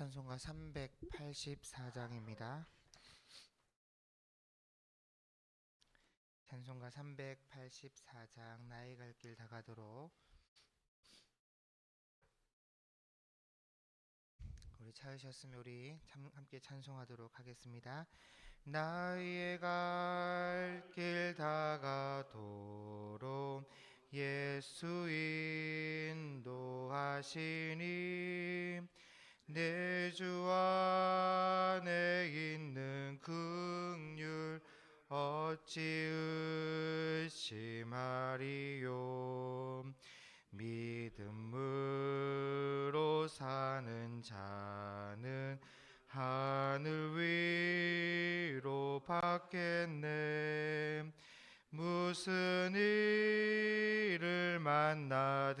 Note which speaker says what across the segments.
Speaker 1: 찬송가 384장입니다. 찬송가 384장 나의 갈 길 다가도록 우리 찾으셨으면 우리 참- 함께 찬송하도록 하겠습니다. 나의 갈 길 다가도록 예수 인도하시니 내주 안에 있는 긍휼 어찌 의심하리요? 믿음으로 사는 자는 하늘 위로 받겠네. 무슨 일을 만나든지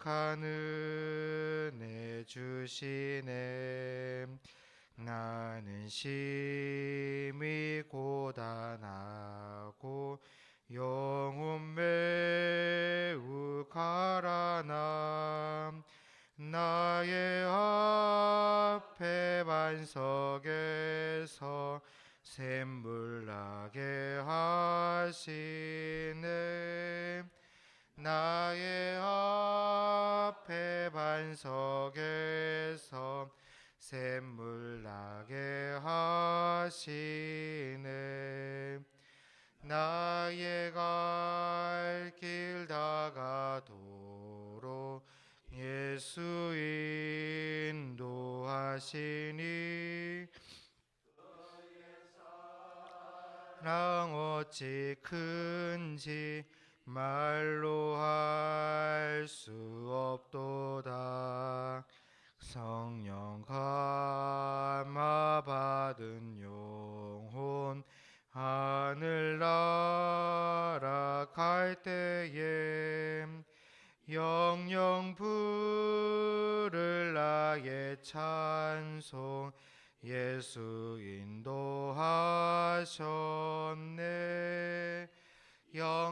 Speaker 1: 족한 은혜 주시네. 나는 심히 고단하 큰지 말로 할 수 없도다. 성령 감화 받은 영혼 하늘 날아갈 때에 영영 부를 나의 찬송 예수 인도하셨네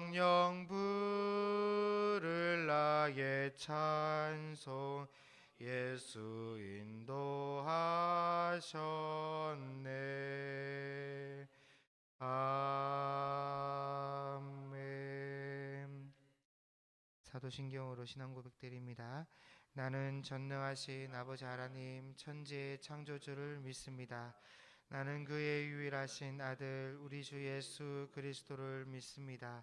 Speaker 1: 영영 부를 나의 찬송 예수 인도하셨네 아멘 사도신경으로 신앙 고백 드립니다. 나는 전능하신 아버지 하나님 천지의 창조주를 믿습니다. 나는 그의 유일하신 아들 우리 주 예수 그리스도를 믿습니다.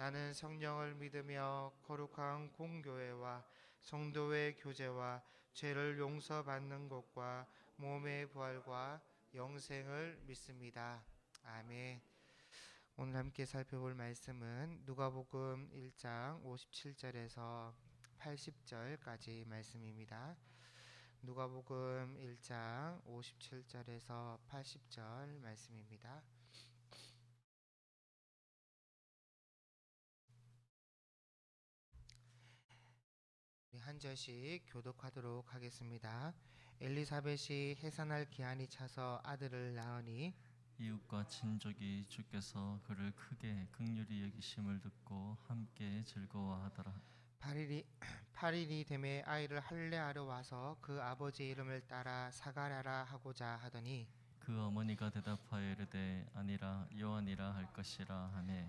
Speaker 1: 나는 성령을 믿으며 거룩한 공교회와 성도의 교제와 죄를 용서받는 것과 몸의 부활과 영생을 믿습니다. 아멘. 오늘 함께 살펴볼 말씀은 누가복음 1장 57절에서 80절까지 말씀입니다. 누가복음 1장 57절에서 80절 말씀입니다. 한 절씩 교독하도록 하겠습니다. 엘리사벳이 해산할 기한이 차서 아들을 낳으니
Speaker 2: 이웃과 친족이 주께서 그를 크게 극률히 여기심을 듣고 함께 즐거워하더라.
Speaker 1: 8일이 8일이 되매 아이를 할례하러 와서 그 아버지 이름을 따라 사가랴라 하고자 하더니
Speaker 2: 그 어머니가 대답하여 이르되 아니라 요한이라 할 것이라 하매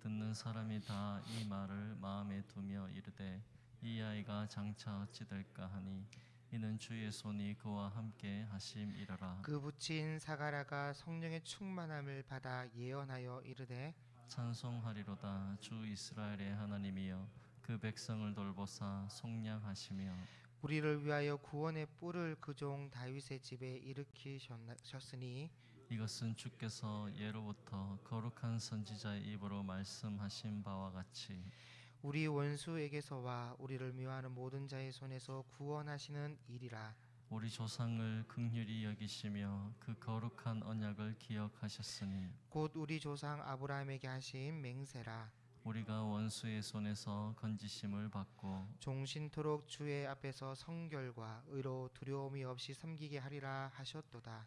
Speaker 2: 듣는 사람이 다 이 말을 마음에 두며 이르되 이 아이가 장차 어찌 될까 하니 이는 주의 손이 그와 함께 하심이라라.
Speaker 1: 그 붙인 사가라가 성령의 충만함을 받아 예언하여 이르되
Speaker 2: 찬송하리로다. 주 이스라엘의 하나님이여 그 백성을 돌보사 속량하시며.
Speaker 1: 우리를 위하여 구원의 뿔을 그 종 다윗의 집에 일으키셨으니
Speaker 2: 이것은 주께서 예로부터 거룩한 선지자의 입으로 말씀하신 바와 같이
Speaker 1: 우리 원수에게서와 우리를 미워하는 모든 자의 손에서 구원하시는 일이라.
Speaker 2: 우리 조상을 극률히 여기시며 그 거룩한 언약을 기억하셨으니
Speaker 1: 곧 우리 조상 아브라함에게 하신 맹세라.
Speaker 2: 우리가 원수의 손에서 건지심을 받고
Speaker 1: 종신토록 주의 앞에서 성결과 의로 두려움이 없이 섬기게 하리라 하셨도다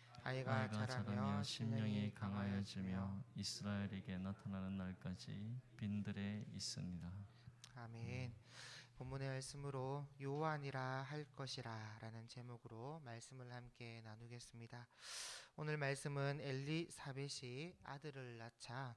Speaker 1: 아이가, 자라며 심령이
Speaker 2: 강하여지며 이스라엘에게 나타나는 날까지 빈들에 있으니라
Speaker 1: 아멘. 본문의 말씀으로 요한이라 할 것이라라는 제목으로 말씀을 함께 나누겠습니다. 오늘 말씀은 엘리사벳이 아들을 낳자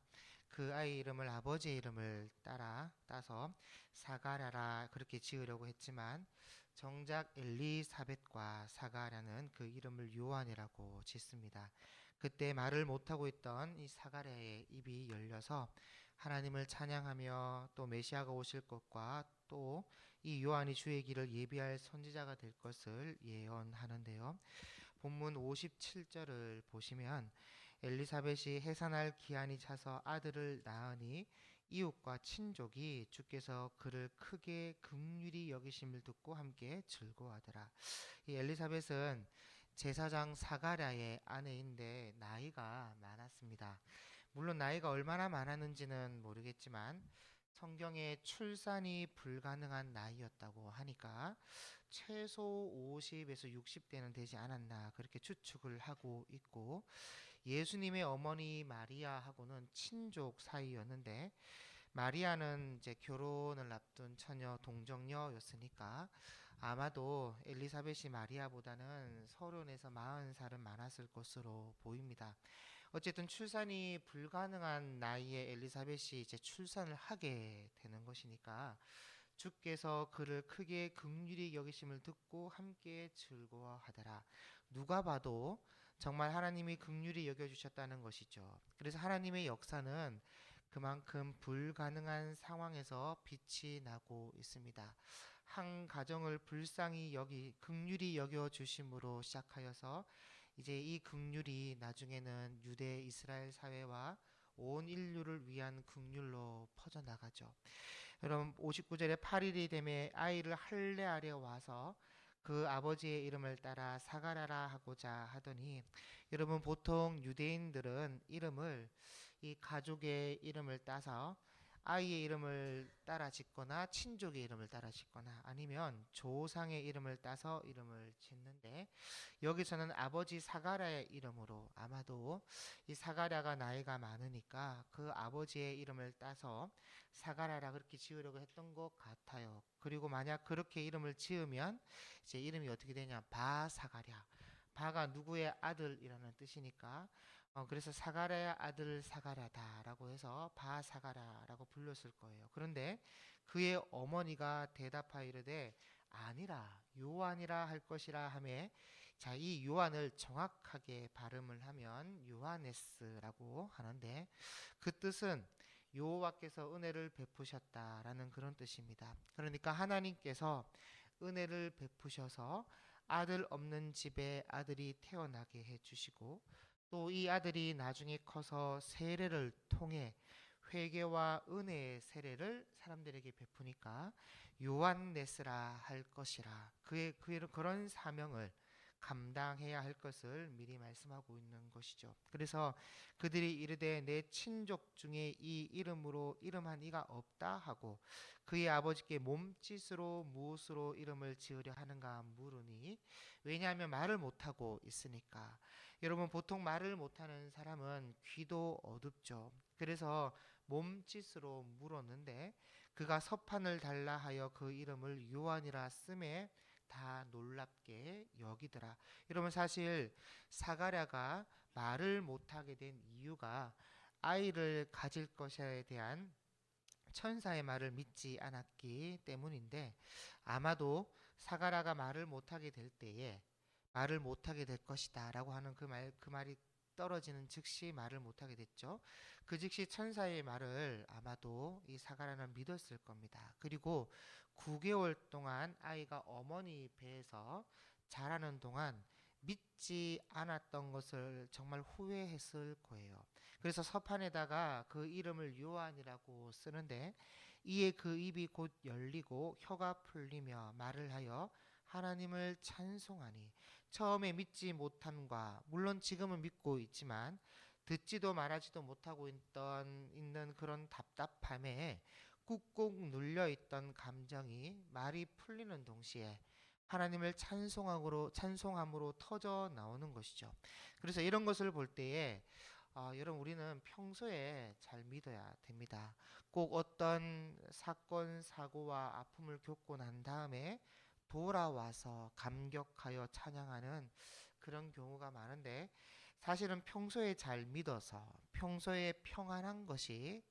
Speaker 1: 그 아이 이름을 아버지의 이름을 따라 따서 사가랴라 그렇게 지으려고 했지만 정작 엘리사벳과 사가랴는 그 이름을 요한이라고 짓습니다. 그때 말을 못하고 있던 이 사가랴의 입이 열려서 하나님을 찬양하며 또 메시아가 오실 것과 또 이 요한이 주의 길을 예비할 선지자가 될 것을 예언하는데요. 본문 57절을 보시면 엘리사벳이 해산할 기한이 차서 아들을 낳으니 이웃과 친족이 주께서 그를 크게 긍휼히 여기심을 듣고 함께 즐거워하더라. 이 엘리사벳은 제사장 사가랴의 아내인데 나이가 많았습니다. 물론 나이가 얼마나 많았는지는 모르겠지만 성경에 출산이 불가능한 나이였다고 하니까 최소 50에서 60대는 되지 않았나 그렇게 추측을 하고 있고 예수님의 어머니 마리아하고는 친족 사이였는데 마리아는 이제 결혼을 앞둔 처녀 동정녀였으니까 아마도 엘리사벳이 마리아보다는 서른에서 마흔 살은 많았을 것으로 보입니다. 어쨌든 출산이 불가능한 나이에 엘리사벳이 이제 출산을 하게 되는 것이니까 주께서 그를 크게 긍휼히 여기심을 듣고 함께 즐거워하더라. 누가 봐도 정말 하나님이 긍휼히 여겨 주셨다는 것이죠. 그래서 하나님의 역사는 그만큼 불가능한 상황에서 빛이 나고 있습니다. 한 가정을 불쌍히 여기 긍휼히 여겨 주심으로 시작하여서 이제 이 긍휼이 나중에는 유대 이스라엘 사회와 온 인류를 위한 긍휼로 퍼져 나가죠. 여러분 59절에 8일이 되매 아이를 할례하려 와서 그 아버지의 이름을 따라 사가라라 하고자 하더니 여러분 보통 유대인들은 이름을 이 가족의 이름을 따서 아이의 이름을 따라 짓거나 친족의 이름을 따라 짓거나 아니면 조상의 이름을 따서 이름을 짓는데 여기서는 아버지 사가랴의 이름으로 아마도 이 사가랴가 나이가 많으니까 그 아버지의 이름을 따서 사가랴라 그렇게 지으려고 했던 것 같아요. 그리고 만약 그렇게 이름을 지으면 이제 이름이 어떻게 되냐 바사가랴 바가 누구의 아들이라는 뜻이니까 어, 그래서 사가랴의 아들 사가랴다라고 해서 바사가랴라고 불렀을 거예요. 그런데 그의 어머니가 대답하이르되 아니라 요한이라 할 것이라 하매 자, 이 요한을 정확하게 발음을 하면 요하네스라고 하는데 그 뜻은 여호와께서 은혜를 베푸셨다라는 그런 뜻입니다. 그러니까 하나님께서 은혜를 베푸셔서 아들 없는 집에 아들이 태어나게 해 주시고 또 이 아들이 나중에 커서 세례를 통해 회개와 은혜의 세례를 사람들에게 베푸니까 요한네스라 할 것이라 그의 그의 그런 사명을 감당해야 할 것을 미리 말씀하고 있는 것이죠. 그래서 그들이 이르되 내 친족 중에 이 이름으로 이름한 이가 없다 하고 그의 아버지께 몸짓으로 무엇으로 이름을 지으려 하는가 물으니 왜냐하면 말을 못하고 있으니까 여러분 보통 말을 못하는 사람은 귀도 어둡죠. 그래서 몸짓으로 물었는데 그가 서판을 달라 하여 그 이름을 요한이라 쓰매 다 놀랍게 여기더라. 여러분 사실 사가랴가 말을 못하게 된 이유가 아이를 가질 것에 대한 천사의 말을 믿지 않았기 때문인데 아마도 사가랴가 말을 못하게 될 때에 말을 못하게 될 것이다 라고 하는 그 말 그 말이 떨어지는 즉시 말을 못하게 됐죠. 그 즉시 천사의 말을 아마도 이 사가랴는 믿었을 겁니다. 그리고 9개월 동안 아이가 어머니 배에서 자라는 동안 믿지 않았던 것을 정말 후회했을 거예요. 그래서 서판에다가 그 이름을 요한이라고 쓰는데 이에 그 입이 곧 열리고 혀가 풀리며 말을 하여 하나님을 찬송하니 처음에 믿지 못함과 물론 지금은 믿고 있지만 듣지도 말하지도 못하고 있던 있는 그런 답답함에 꾹꾹 눌려 있던 감정이 말이 풀리는 동시에 하나님을 찬송함으로 찬송함으로 터져 나오는 것이죠. 그래서 이런 것을 볼 때에 어, 여러분 우리는 평소에 잘 믿어야 됩니다. 꼭 어떤 사건 사고와 아픔을 겪고 난 다음에 돌아와서 감격하여 찬양하는 그런 경우가 많은데 사실은 평소에 잘 믿어서 평소에 평안한 것이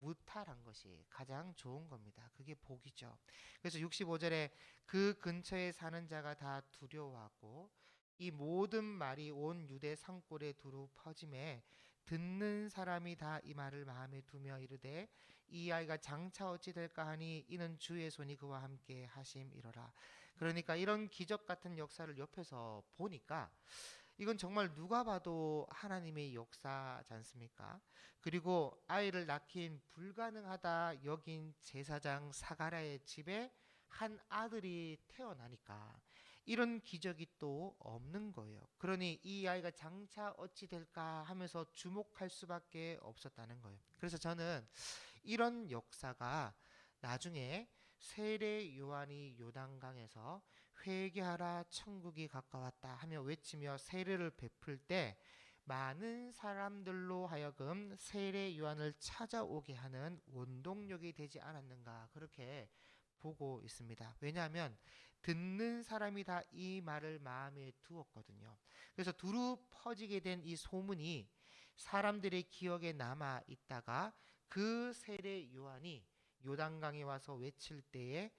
Speaker 1: 무탈한 것이 가장 좋은 겁니다. 그게 복이죠. 그래서 65절에 그 근처에 사는 자가 다 두려워하고 이 모든 말이 온 유대 산골에 두루 퍼짐에 듣는 사람이 다 이 말을 마음에 두며 이르되 이 아이가 장차 어찌 될까 하니 이는 주의 손이 그와 함께 하심이로라. 그러니까 이런 기적 같은 역사를 옆에서 보니까 이건 정말 누가 봐도 하나님의 역사지 않습니까? 그리고 아이를 낳긴 불가능하다 여긴 제사장 사가랴의 집에 한 아들이 태어나니까 이런 기적이 또 없는 거예요. 그러니 이 아이가 장차 어찌 될까 하면서 주목할 수밖에 없었다는 거예요. 그래서 저는 이런 역사가 나중에 세례 요한이 요단강에서 회개하라 천국이 가까웠다 하며 외치며 세례를 베풀 때 많은 사람들로 하여금 세례 요한을 찾아오게 하는 원동력이 되지 않았는가 그렇게 보고 있습니다. 왜냐하면 듣는 사람이 다 이 말을 마음에 두었거든요. 그래서 두루 퍼지게 된 이 소문이 사람들의 기억에 남아 있다가 그 세례 요한이 요단강에 와서 외칠 때에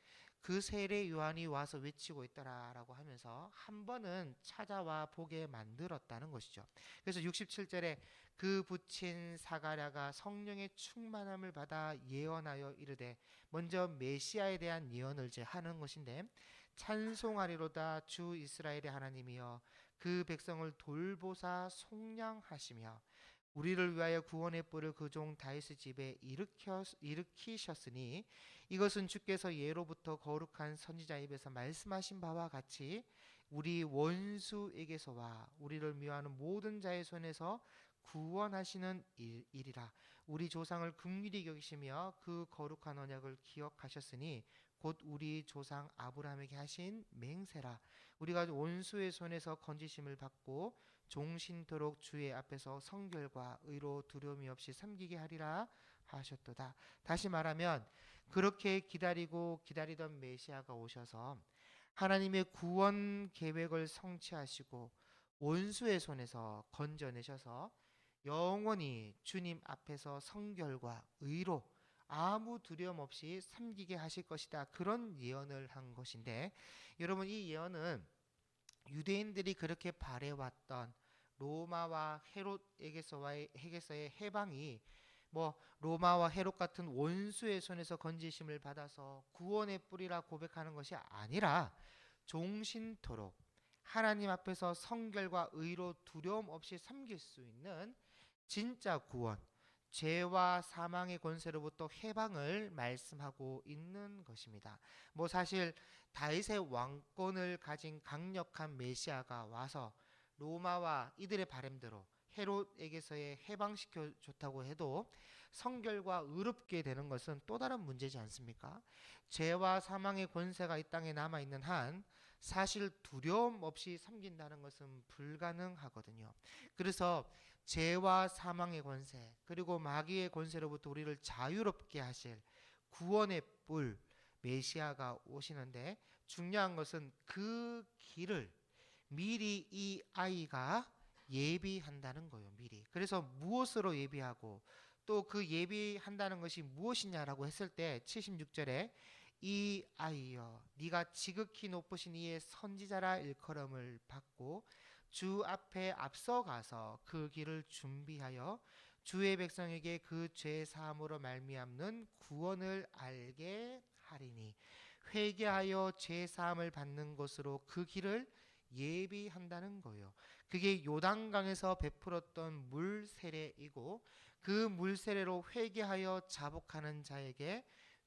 Speaker 1: 그 세례 요한이 와서 외치고 있더라라고 하면서 한 번은 찾아와 보게 만들었다는 것이죠. 그래서 67절에 그 붙인 사가랴가 성령의 충만함을 받아 예언하여 이르되 먼저 메시아에 대한 예언을 이제 하는 것인데 찬송하리로다 주 이스라엘의 하나님이여 그 백성을 돌보사 속량하시며 우리를 위하여 구원의 뿔을 그 종 다윗의 집에 일으켜 일으키셨으니 이것은 주께서 예로부터 거룩한 선지자 입에서 말씀하신 바와 같이 우리 원수에게서와 우리를 미워하는 모든 자의 손에서 구원하시는 일, 일이라. 우리 조상을 긍휼히 여기시며 그 거룩한 언약을 기억하셨으니 곧 우리 조상 아브라함에게 하신 맹세라. 우리가 원수의 손에서 건지심을 받고 종신토록 주의 앞에서 성결과 의로 두려움이 없이 섬기게 하리라 하셨도다. 다시 말하면 그렇게 기다리고 기다리던 메시아가 오셔서 하나님의 구원 계획을 성취하시고 원수의 손에서 건져내셔서 영원히 주님 앞에서 성결과 의로 아무 두려움 없이 섬기게 하실 것이다. 그런 예언을 한 것인데 여러분 이 예언은 유대인들이 그렇게 바래왔던 로마와 헤롯에게서와의 에게서의 해방이 뭐 로마와 헤롯 같은 원수의 손에서 건지심을 받아서 구원의 뿌리라 고백하는 것이 아니라 종신토록 하나님 앞에서 성결과 의로 두려움 없이 섬길 수 있는 진짜 구원, 죄와 사망의 권세로부터 해방을 말씀하고 있는 것입니다. 뭐 사실 다윗의 왕권을 가진 강력한 메시아가 와서 로마와 이들의 바램대로 헤롯에게서의 해방시켜 줬다고 해도 성결과 의롭게 되는 것은 또 다른 문제지 않습니까? 죄와 사망의 권세가 이 땅에 남아 있는 한 사실 두려움 없이 섬긴다는 것은 불가능하거든요. 그래서 죄와 사망의 권세 그리고 마귀의 권세로부터 우리를 자유롭게 하실 구원의 뿔 메시아가 오시는데 중요한 것은 그 길을 미리 이 아이가 예비한다는 거예요. 미리. 그래서 무엇으로 예비하고 또 그 예비한다는 것이 무엇이냐라고 했을 때 76절에 이 아이여 네가 지극히 높으신 이의 선지자라 일컬음을 받고 주 앞에 앞서가서 그 길을 준비하여 주의 백성에게 그 죄 사함으로 말미암는 구원을 알게 하리니 회개하여 죄 사함을 받는 것으로 그 길을 예비한다는 거예요. 그게 요단강에서 베풀었던 물 세례이고 그 물 세례로 회개하여 자복하는 자에게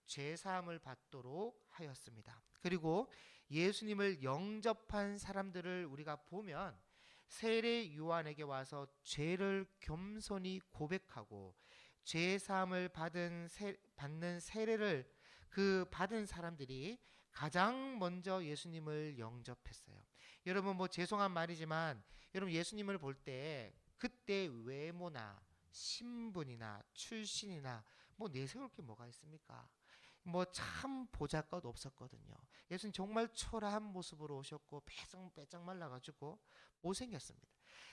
Speaker 1: 죄 사함을 받도록 하였습니다. 그리고 예수님을 영접한 사람들을 우리가 보면 세례 요한에게 와서 죄를 겸손히 고백하고 죄 사함을 받은 세, 받는 세례를 그 받은 사람들이 가장 먼저 예수님을 영접했어요. 여러분 뭐 죄송한 말이지만 여러분 예수님을 볼 때 그때 외모나 신분이나 출신이나 뭐 내세울 게 뭐가 있습니까? 뭐 참 보잘것 없었거든요. 예수님 정말 초라한 모습으로 오셨고 빼짝 빼짝 말라가지고 못생겼습니다.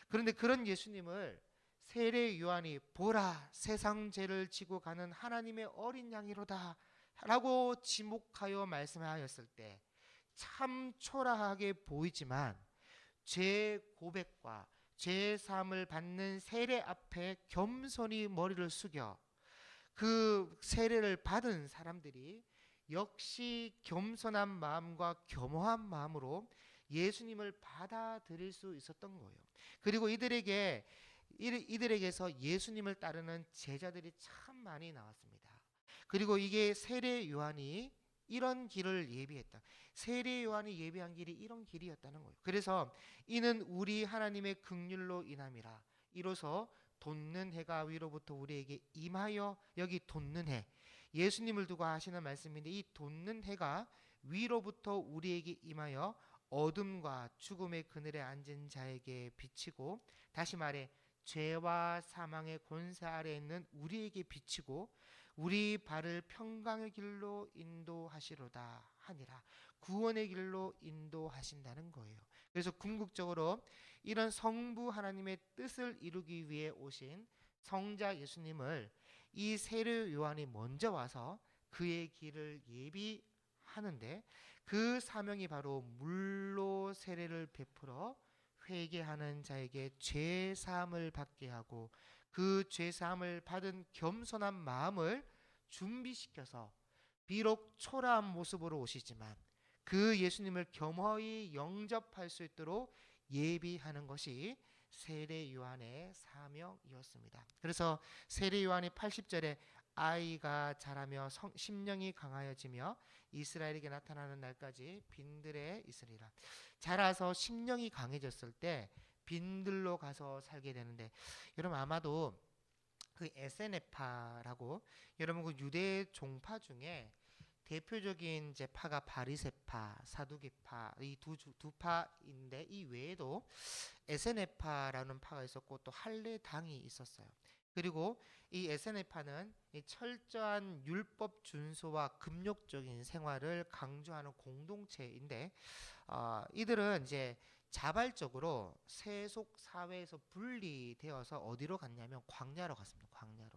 Speaker 1: 그런데 그런 예수님을 세례 요한이 보라 세상 죄를 지고 가는 하나님의 어린 양이로다 라고 지목하여 말씀하였을 때 참 초라하게 보이지만 죄 고백과 죄 사함을 받는 세례 앞에 겸손히 머리를 숙여 그 세례를 받은 사람들이 역시 겸손한 마음과 겸허한 마음으로 예수님을 받아들일 수 있었던 거예요. 그리고 이들에게 이- 이들에게서 예수님을 따르는 제자들이 참 많이 나왔습니다. 그리고 이게 세례 요한이 이런 길을 예비했다. 세례 요한이 예비한 길이 이런 길이었다는 거예요. 그래서 이는 우리 하나님의 긍휼로 인함이라. 이로써 돋는 해가 위로부터 우리에게 임하여 여기 돋는 해. 예수님을 두고 하시는 말씀인데 이 돋는 해가 위로부터 우리에게 임하여 어둠과 죽음의 그늘에 앉은 자에게 비치고 다시 말해 죄와 사망의 권세 아래 있는 우리에게 비치고 우리 발을 평강의 길로 인도하시로다 하니라 구원의 길로 인도하신다는 거예요. 그래서 궁극적으로 이런 성부 하나님의 뜻을 이루기 위해 오신 성자 예수님을 이 세례 요한이 먼저 와서 그의 길을 예비하는데 그 사명이 바로 물로 세례를 베풀어 회개하는 자에게 죄 사함을 받게 하고 그 죄 사함을 받은 겸손한 마음을 준비시켜서 비록 초라한 모습으로 오시지만 그 예수님을 겸허히 영접할 수 있도록 예비하는 것이 세례 요한의 사명이었습니다. 그래서 세례 요한이 80절에 아이가 자라며 성, 심령이 강하여지며 이스라엘에게 나타나는 날까지 빈들에 있으리라. 자라서 심령이 강해졌을 때 빈들로 가서 살게 되는데 여러분 아마도 그 에세네파라고 여러분 그 유대 종파 중에 대표적인 이제 파가 바리세파, 사두개파 이 두 두 파인데 이 외에도 에세네파라는 파가 있었고 또 할례당이 있었어요. 그리고 이 에세네파는 이 철저한 율법 준수와 금욕적인 생활을 강조하는 공동체인데 어, 이들은 이제 자발적으로 세속 사회에서 분리되어서 어디로 갔냐면 광야로 갔습니다. 광야로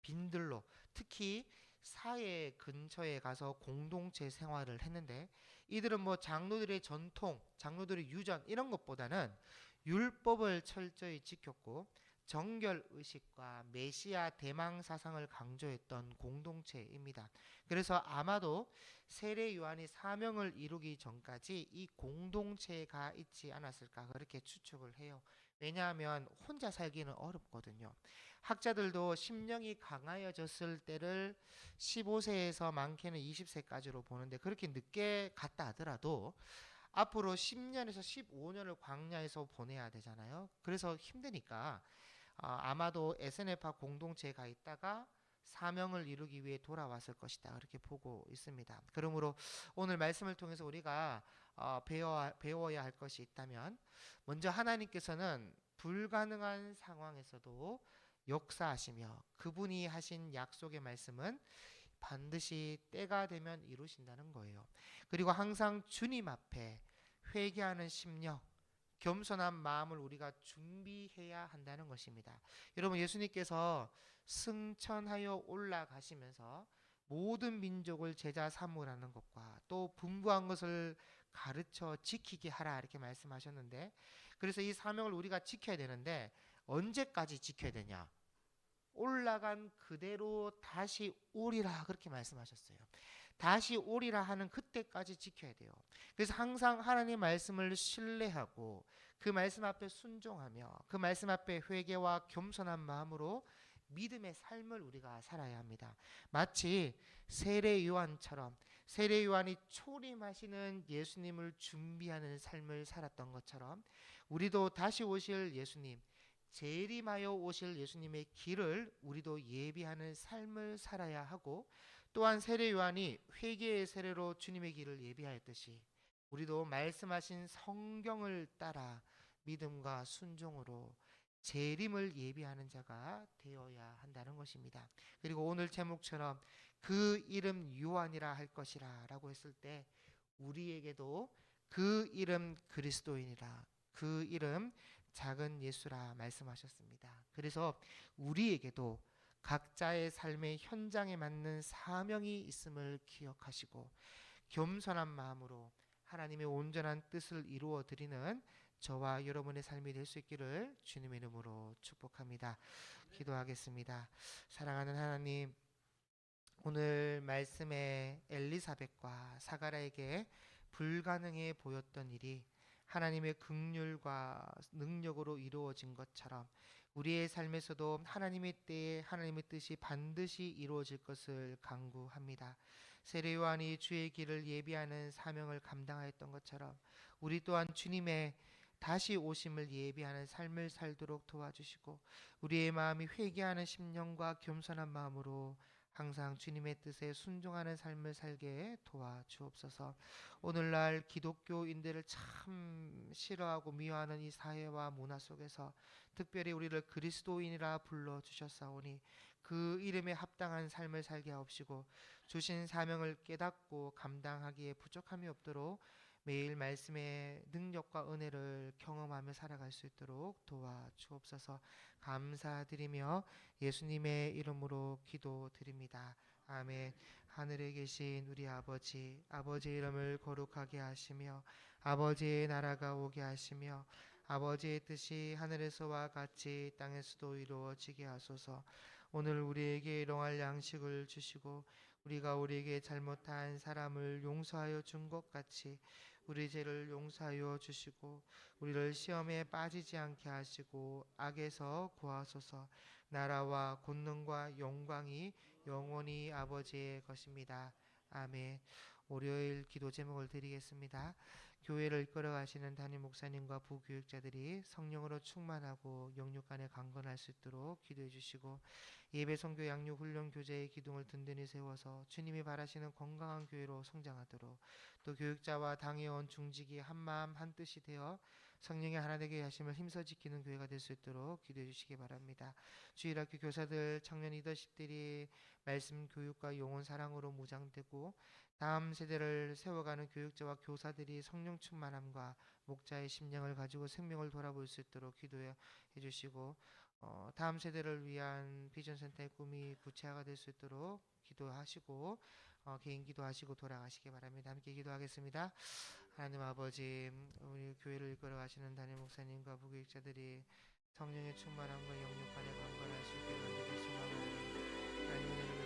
Speaker 1: 빈들로 특히 사회 근처에 가서 공동체 생활을 했는데 이들은 뭐 장로들의 전통, 장로들의 유전 이런 것보다는 율법을 철저히 지켰고 정결 의식과 메시아 대망 사상을 강조했던 공동체입니다. 그래서 아마도 세례 요한이 사명을 이루기 전까지 이 공동체가 있지 않았을까 그렇게 추측을 해요. 왜냐하면 혼자 살기는 어렵거든요. 학자들도 심령이 강하여졌을 때를 15세에서 많게는 20세까지로 보는데 그렇게 늦게 갔다 하더라도 앞으로 10년에서 15년을 광야에서 보내야 되잖아요. 그래서 힘드니까 어, 아마도 SNF파 공동체가 있다가 사명을 이루기 위해 돌아왔을 것이다. 그렇게 보고 있습니다. 그러므로 오늘 말씀을 통해서 우리가 어, 배워, 배워야 할 것이 있다면 먼저 하나님께서는 불가능한 상황에서도 역사하시며 그분이 하신 약속의 말씀은 반드시 때가 되면 이루신다는 거예요. 그리고 항상 주님 앞에 회개하는 심령, 겸손한 마음을 우리가 준비해야 한다는 것입니다. 여러분 예수님께서 승천하여 올라가시면서 모든 민족을 제자 삼으라는 것과 또 분부한 것을 가르쳐 지키게 하라 이렇게 말씀하셨는데 그래서 이 사명을 우리가 지켜야 되는데 언제까지 지켜야 되냐? 올라간 그대로 다시 오리라 그렇게 말씀하셨어요. 다시 오리라 하는 그때까지 지켜야 돼요. 그래서 항상 하나님 말씀을 신뢰하고 그 말씀 앞에 순종하며 그 말씀 앞에 회개와 겸손한 마음으로 믿음의 삶을 우리가 살아야 합니다. 마치 세례 요한처럼 세례 요한이 초림하시는 예수님을 준비하는 삶을 살았던 것처럼 우리도 다시 오실 예수님 재림하여 오실 예수님의 길을 우리도 예비하는 삶을 살아야 하고 또한 세례 요한이 회개의 세례로 주님의 길을 예비하였듯이 우리도 말씀하신 성경을 따라 믿음과 순종으로 재림을 예비하는 자가 되어야 한다는 것입니다. 그리고 오늘 제목처럼 그 이름 요한이라 할 것이라라고 했을 때 우리에게도 그 이름 그리스도인이라 그 이름 작은 예수라 말씀하셨습니다. 그래서 우리에게도 각자의 삶의 현장에 맞는 사명이 있음을 기억하시고 겸손한 마음으로 하나님의 온전한 뜻을 이루어 드리는 저와 여러분의 삶이 될 수 있기를 주님의 이름으로 축복합니다. 기도하겠습니다. 사랑하는 하나님, 오늘 말씀에 엘리사벳과 사가라에게 불가능해 보였던 일이 하나님의 긍휼과 능력으로 이루어진 것처럼 우리의 삶에서도 하나님의 때에 하나님의 뜻이 반드시 이루어질 것을 간구합니다. 세례 요한이 주의 길을 예비하는 사명을 감당하였던 것처럼 우리 또한 주님의 다시 오심을 예비하는 삶을 살도록 도와주시고 우리의 마음이 회개하는 심령과 겸손한 마음으로 항상 주님의 뜻에 순종하는 삶을 살게 도와주옵소서. 오늘날 기독교인들을 참 싫어하고 미워하는 이 사회와 문화 속에서 특별히 우리를 그리스도인이라 불러 주셨사오니 그 이름에 합당한 삶을 살게 하옵시고 주신 사명을 깨닫고 감당하기에 부족함이 없도록 매일 말씀의 능력과 은혜를 경험하며 살아갈 수 있도록 도와주옵소서 감사드리며 예수님의 이름으로 기도드립니다. 아멘. 하늘에 계신 우리 아버지, 아버지의 이름을 거룩하게 하시며 아버지의 나라가 오게 하시며 아버지의 뜻이 하늘에서와 같이 땅에서도 이루어지게 하소서. 오늘 우리에게 일용할 양식을 주시고 우리가 우리에게 잘못한 사람을 용서하여 준 것 같이 우리 죄를 용서하여 주시고 우리를 시험에 빠지지 않게 하시고 악에서 구하소서. 나라와 권능과 영광이 영원히 아버지의 것입니다. 아멘. 월요일 기도 제목을 드리겠습니다. 교회를 이끌어 가시는 담임 목사님과 부교육자들이 성령으로 충만하고 영육 간에 강건할 수 있도록 기도해 주시고 예배 선교 양육 훈련 교제의 기둥을 든든히 세워서 주님이 바라시는 건강한 교회로 성장하도록 또 교육자와 당회원 중직이 한 마음 한 뜻이 되어 성령의 하나 되게 하심을 힘써 지키는 교회가 될 수 있도록 기도해 주시기 바랍니다. 주일학교 교사들, 청년 리더십들이 말씀 교육과 영혼 사랑으로 무장되고 다음 세대를 세워가는 교육자와 교사들이 성령 충만함과 목자의 심령을 가지고 생명을 돌아볼 수 있도록 기도해 주시고 어, 다음 세대를 위한 비전센터의 꿈이 구체화가 될 수 있도록 기도하시고 어, 개인 기도하시고 돌아가시기 바랍니다. 함께 기도하겠습니다. 하나님 아버지 우리 교회를 이끌어 가시는 담임 목사님과 부교육자들이 성령의 충만함과 영육간에 강건하시게 만들기 소망하니 하나님 은혜를